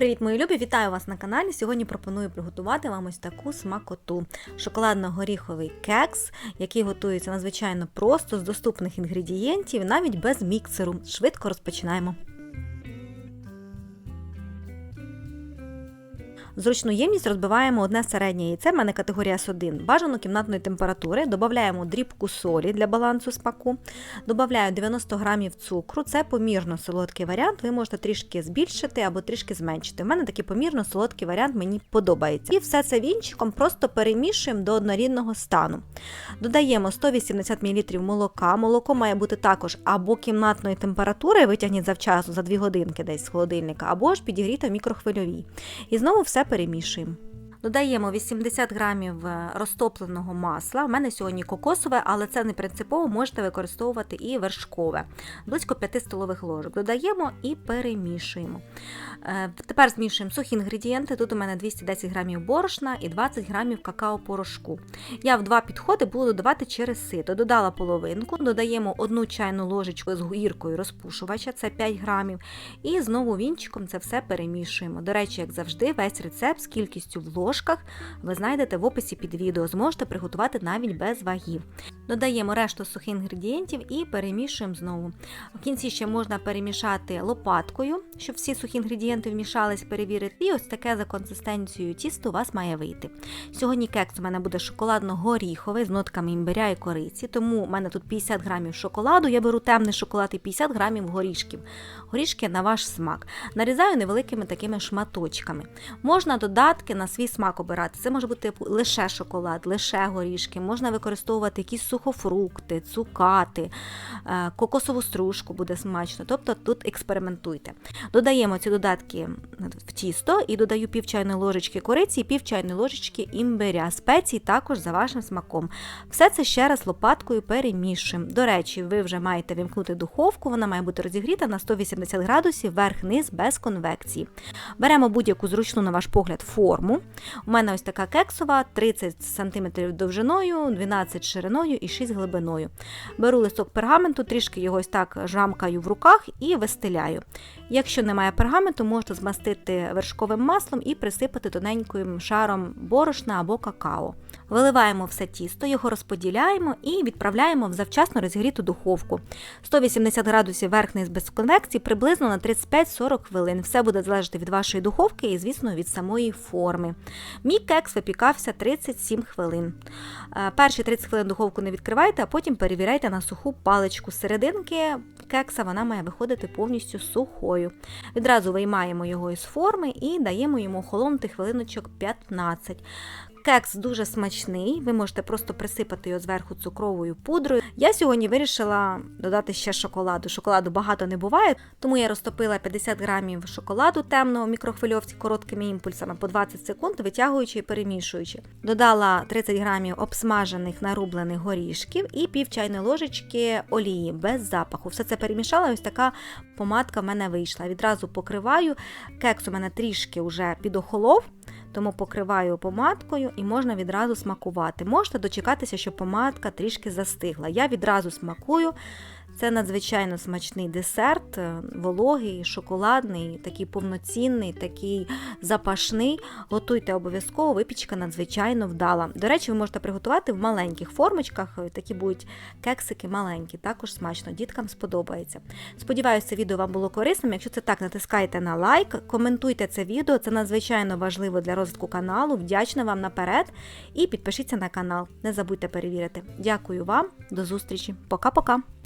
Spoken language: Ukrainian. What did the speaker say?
Привіт, мої любі! Вітаю вас на каналі. Сьогодні пропоную приготувати вам ось таку смакоту. Шоколадно-горіховий кекс, який готується надзвичайно просто з доступних інгредієнтів, навіть без міксеру. Швидко розпочинаємо. Зручну ємність розбиваємо одне середнє яйце, в мене категорія С1, бажано кімнатної температури, додаємо дрібку солі для балансу смаку, додаю 90 грамів цукру, це помірно солодкий варіант, ви можете трішки збільшити або трішки зменшити. У мене такий помірно солодкий варіант мені подобається. І все це вінчиком просто перемішуємо до однорідного стану. Додаємо 180 мл молока. Молоко має бути також або кімнатної температури, витягніть завчасно за 2 годинки десь з холодильника, або ж підігріти в мікрохвильовій. І знову все перемішуємо. Додаємо 80 грамів е, розтопленого масла. У мене сьогодні кокосове, але це не принципово, можете використовувати і вершкове. Близько 5 столових ложок. Додаємо і перемішуємо. Е, Тепер змішуємо сухі інгредієнти. Тут у мене 210 грамів борошна і 20 грамів какао-порошку. Я в два підходи буду додавати через сито. Додала половинку, додаємо одну чайну ложечку з гіркою розпушувача, це 5 грамів. І знову вінчиком це все перемішуємо. До речі, як завжди, весь рецепт з кількістю в ложках ви знайдете в описі під відео, зможете приготувати навіть без вагів. Додаємо решту сухих інгредієнтів і перемішуємо знову. В кінці ще можна перемішати лопаткою, щоб всі сухі інгредієнти вмішались, перевірити. І ось таке за консистенцією тісто у вас має вийти. Сьогодні кекс у мене буде шоколадно-горіховий з нотками імбиря і кориці, тому у мене тут 50 грамів шоколаду, я беру темний шоколад і 50 грамів горішків. Горішки на ваш смак. Нарізаю невеликими такими шматочками. Можна додатки на свій смак обирати. Це може бути лише шоколад, лише горішки, можна використовувати якісь сухофрукти, цукати, е, кокосову стружку буде смачно. Тобто тут експериментуйте. Додаємо ці додатки в тісто і додаю пів чайної ложечки кориці і пів чайної ложечки імбиря. Спеції також за вашим смаком. Все це ще раз лопаткою перемішуємо. До речі, ви вже маєте вимкнути духовку, вона має бути розігріта на 180 градусів верх-низ без конвекції. Беремо будь-яку зручну, на ваш погляд, форму. У мене ось така кексова, 30 см довжиною, 12 шириною і 6 глибиною. Беру листок пергаменту, трішки його ось так жамкаю в руках і вистеляю. Якщо немає пергаменту, можете змастити вершковим маслом і присипати тоненьким шаром борошна або какао. Виливаємо все тісто, його розподіляємо і відправляємо в завчасно розігріту духовку. 180 градусів верхний без конвекції приблизно на 35-40 хвилин. Все буде залежати від вашої духовки і, звісно, від самої форми. Мій кекс випікався 37 хвилин. Е, Перші 30 хвилин духовку не відкривайте, а потім перевіряйте на суху паличку. Серединки кекса вона має виходити повністю сухою. Відразу виймаємо його із форми і даємо йому охолонути хвилиночок 15. Кекс дуже смачний, ви можете просто присипати його зверху цукровою пудрою. Я сьогодні вирішила додати ще шоколаду. Шоколаду багато не буває, тому я розтопила 50 грамів шоколаду темного в мікрохвильовці короткими імпульсами по 20 секунд, витягуючи і перемішуючи. Додала 30 грамів обсмажених нарублених горішків і пів чайної ложечки олії без запаху. Все це перемішала, ось така помадка в мене вийшла. Відразу покриваю. Кекс у мене трішки вже підохолов. Тому покриваю помадкою і можна відразу смакувати. Можете дочекатися, щоб помадка трішки застигла. Я відразу смакую. Це надзвичайно смачний десерт, е, вологий, шоколадний, такий повноцінний, такий запашний. Готуйте обов'язково, випічка надзвичайно вдала. До речі, ви можете приготувати в маленьких формочках, е, такі будуть кексики маленькі, також смачно, діткам сподобається. Сподіваюся, це відео вам було корисним. Якщо це так, натискайте на лайк, коментуйте це відео, це надзвичайно важливо для розвитку каналу. Вдячна вам наперед і підпишіться на канал. Не забудьте перевірити. Дякую вам, до зустрічі. Пока-пока!